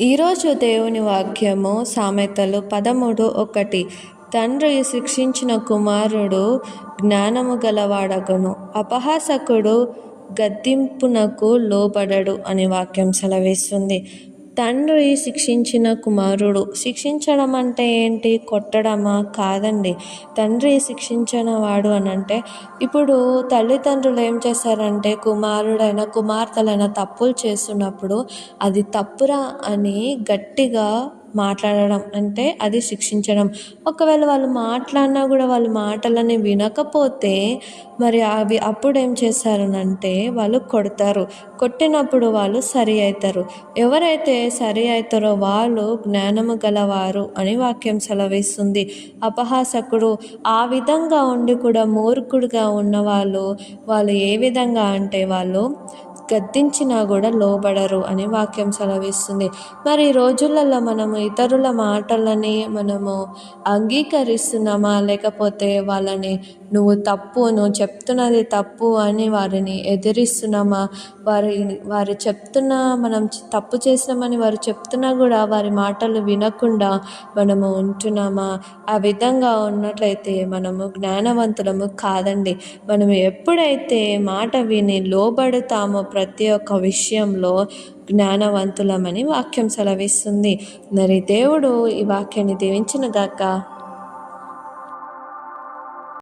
ఈరోజు దేవుని వాక్యము సామెతలు పదమూడు ఒకటి. తండ్రి శిక్షించిన కుమారుడు జ్ఞానము గలవాడగును. అపహాసకుడు గద్దింపునకు లోబడడు అని వాక్యం సెలవిస్తుంది. తండ్రి శిక్షించిన కుమారుడు. శిక్షించడం అంటే ఏంటి? కొట్టడమా? కాదండి. తండ్రి శిక్షించిన వాడు అని అంటే ఇప్పుడు తల్లిదండ్రులు ఏం చేస్తారంటే కుమారుడైన కుమార్తెలైన తప్పులు చేస్తున్నప్పుడు అది తప్పురా అని గట్టిగా మాట్లాడడం అంటే అది శిక్షించడం. ఒకవేళ వాళ్ళు మాట్లాడినా కూడా వాళ్ళు మాటలని వినకపోతే మరి అవి అప్పుడు ఏం చేస్తారనంటే వాళ్ళు కొడతారు. కొట్టినప్పుడు వాళ్ళు సరి అవుతారు ఎవరైతే సరి అవుతారో వాళ్ళు జ్ఞానము గలవారు అని వాక్యం సెలవిస్తుంది. అపహాసకుడు ఆ విధంగా ఉండి కూడా మూర్ఖుడుగా ఉన్నవాళ్ళు వాళ్ళు ఏ విధంగా అంటే వాళ్ళు గద్దించినా కూడా లోబడరు అని వాక్యం సెలవిస్తుంది. మరి ఈ రోజులలో మనము ఇతరుల మాటలని మనము అంగీకరిస్తున్నామా? లేకపోతే వాళ్ళని నువ్వు తప్పు నువ్వు చెప్తున్నది తప్పు అని వారిని ఎదిరిస్తున్నామా? వారి వారు చెప్తున్న మనం తప్పు చేసినామని వారు చెప్తున్నా కూడా వారి మాటలు వినకుండా మనము ఉంటున్నామా? ఆ విధంగా ఉన్నట్లయితే మనము జ్ఞానవంతులము కాదండి. మనం ఎప్పుడైతే మాట విని లోబడతామో ప్రతి ఒక్క విషయంలో జ్ఞానవంతులమని వాక్యం సెలవిస్తుంది. మరి దేవుడు ఈ వాక్యాన్ని దీవించిన గాక